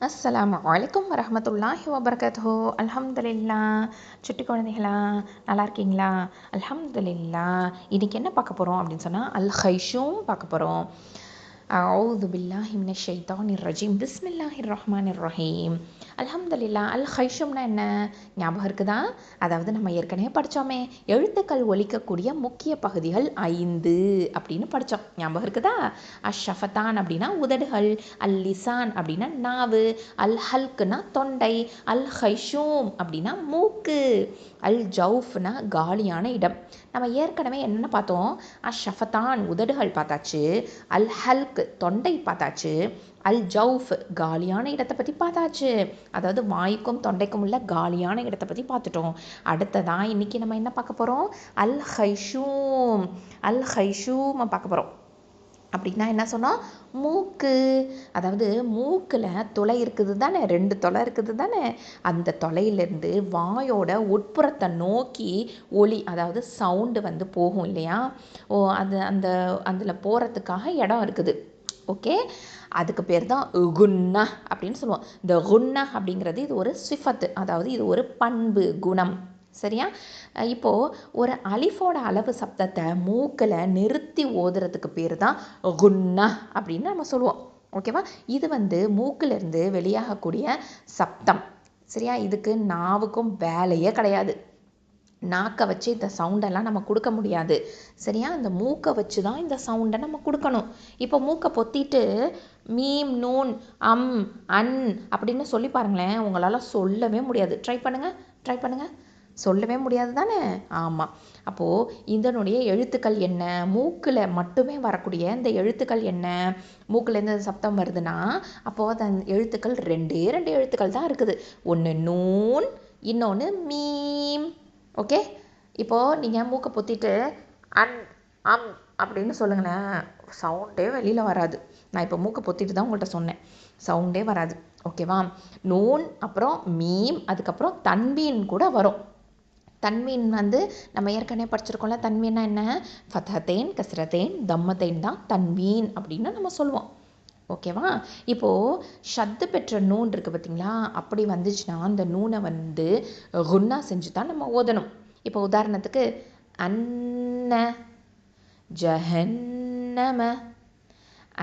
அஸ்ஸலாமு வலைக்கம் வரஹமத்துல்லாஹி வபரகத்துஹு. அலமதுல்லா சுட்டி குழந்தைகளா நல்லா இருக்கீங்களா அலமதுல்லா இன்றைக்கி என்ன பார்க்க போகிறோம் அப்படின்னு சொன்னால் அல் ஹைஷும் பார்க்க போகிறோம் அவுது பில்லாஹி மின ஷைதான் ரஜீம் பிஸ்மில்லாஹிர் ரஹ்மானிர் ரஹீம் அலமதுல்லா அல் ஹைஷம்னா என்ன? ஞாபகம் இருக்குதா? அதாவது நம்ம ஏற்கனவே படித்தோமே எழுத்துக்கள் ஒழிக்கக்கூடிய முக்கிய பகுதிகள் ஐந்து அப்படின்னு படித்தோம் ஞாபகம் இருக்குதா? அஷஃபத்தான் அப்படின்னா உதடுகள் அல் லிசான் அப்படின்னா நாவு அல் ஹல்க்னா தொண்டை அல் ஹைஷூம் அப்படின்னா மூக்கு அல் ஜவுஃப்னா காலியான இடம். நம்ம ஏற்கனவே என்னென்ன பார்த்தோம்? அஷஃபத்தான் உதடுகள் பார்த்தாச்சு அல் ஹல்க் தொண்டை பார்த்தாச்சு. அல் ஜவுஃப் காலியான இடத்தை பற்றி பார்த்தாச்சு. அதாவது வாய்க்கும் தொண்டைக்கும் உள்ள காலியான இடத்தை பற்றி பார்த்துட்டோம். அடுத்ததான் இன்றைக்கி நம்ம என்ன பார்க்க போகிறோம் அல் ஹைஷூம். அல் ஹைஷூமை பார்க்க போகிறோம் அப்படின்னா என்ன சொன்னால் மூக்கு. அதாவது மூக்கில் துளை இருக்குது தானே? ரெண்டு தொலை இருக்குது தானே? அந்த தொலையிலேருந்து வாயோட உட்புறத்தை நோக்கி ஒளி அதாவது சவுண்டு வந்து போகும் இல்லையா? ஓ அது அந்த அதில் போகிறதுக்காக இடம் இருக்குது. ஓகே அதுக்கு பேர் தான் குன்னா அப்படின்னு சொல்லுவோம். இந்த குன்னா அப்படிங்கிறது இது ஒரு சிஃபத்து அதாவது இது ஒரு பண்பு குணம். சரியா? இப்போது ஒரு அலிஃபோட அளவு சப்தத்தை மூக்கில் நிறுத்தி ஓதுறதுக்கு பேர் தான் குன்னா அப்படின்னு நம்ம சொல்லுவோம். ஓகேவா இது வந்து மூக்கிலிருந்து வெளியாகக்கூடிய சப்தம். சரியா? இதுக்கு நாவுக்கும் வேலையே கிடையாது. நாக்கை வச்சு இந்த சவுண்டெல்லாம் நம்ம கொடுக்க முடியாது. சரியா? இந்த மூக்கை வச்சு தான் இந்த சவுண்டை நம்ம கொடுக்கணும். இப்போ மூக்கை பொத்திட்டு மீம் நூன் அம் அன் அப்படின்னு சொல்லி பாருங்களேன் உங்களால் சொல்லவே முடியாது. ட்ரை பண்ணுங்கள் ட்ரை பண்ணுங்கள் சொல்லவே முடியாது தானே ஆமாம் அப்போது இதனுடைய எழுத்துக்கள் என்ன? மூக்கில் மட்டுமே வரக்கூடிய இந்த எழுத்துக்கள் என்ன? மூக்கிலேருந்து சப்தம் வருதுன்னா அப்போது அந்த எழுத்துக்கள் ரெண்டே ரெண்டு எழுத்துக்கள் தான் இருக்குது. ஒன்று நூன் இன்னொன்று மீம். ஓகே இப்போது நீங்கள் மூக்கை பொத்திட்டு அன் அம் அப்படின்னு சொல்லுங்களேன். சவுண்டே வெளியில் வராது. நான் இப்போ மூக்கை பொத்திட்டு தான் உங்கள்கிட்ட சொன்னேன். சவுண்டே வராது. ஓகேவா நூன் அப்புறம் மீம் அதுக்கப்புறம் தன்மீன் கூட வரும். தன்மீன் வந்து நம்ம ஏற்கனவே படிச்சிருக்கோம்ல. தன்மீன்னா என்ன? ஃபத்தேன் கசரத்தேன் தம்மத்தேன் தான் தன்மீன் அப்படின்னு நம்ம சொல்லுவோம். ஓகேவா? இப்போது ஷத்து பெற்ற நூன் இருக்குது பார்த்தீங்களா அப்படி வந்துச்சுன்னா அந்த நூனை வந்து குன்னா செஞ்சு தான் நம்ம ஓதணும். இப்போ உதாரணத்துக்கு அன்ன ஜஹன்னம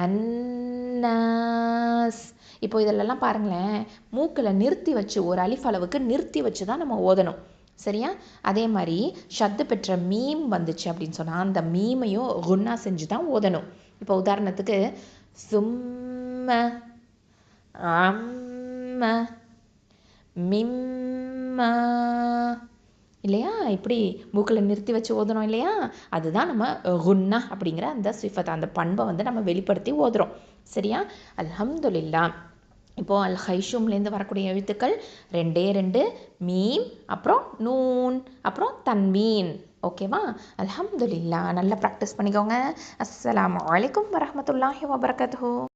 அன்னாஸ். இப்போ இதிலெல்லாம் பாருங்களேன் மூக்கில் நிறுத்தி வச்சு ஒரு அலிஃப் அளவுக்கு நிறுத்தி வச்சு தான் நம்ம ஓதணும். சரியா? அதே மாதிரி ஷத்து பெற்ற மீம் வந்துச்சு அப்படின்னு சொன்னால் அந்த மீமையும் குன்னா செஞ்சு தான் ஓதணும். இப்போ உதாரணத்துக்கு சும்ம அம்ம மிம்ம. இல்லையா? இப்படி மூக்கில் நிறுத்தி வச்சு ஓதுறோம் இல்லையா? அதுதான் நம்ம குன்னா அப்படிங்கிற அந்த சிஃபத் அந்த பண்பை வந்து நம்ம வெளிப்படுத்தி ஓதுறோம். சரியா? அல்ஹம்துலில்லா. இப்போது அல் ஹைஷூம்லேருந்து வரக்கூடிய எழுத்துக்கள் ரெண்டே ரெண்டு மீம் அப்புறம் நூன் அப்புறம் தன்மீன் ஓகேவா? அல்ஹம்துலில்லா நல்லா ப்ராக்டிஸ் பண்ணிக்கோங்க. அஸ்லாம் வலைக்கம் வரமத்துல்லாஹி வபரகத்துஹூ.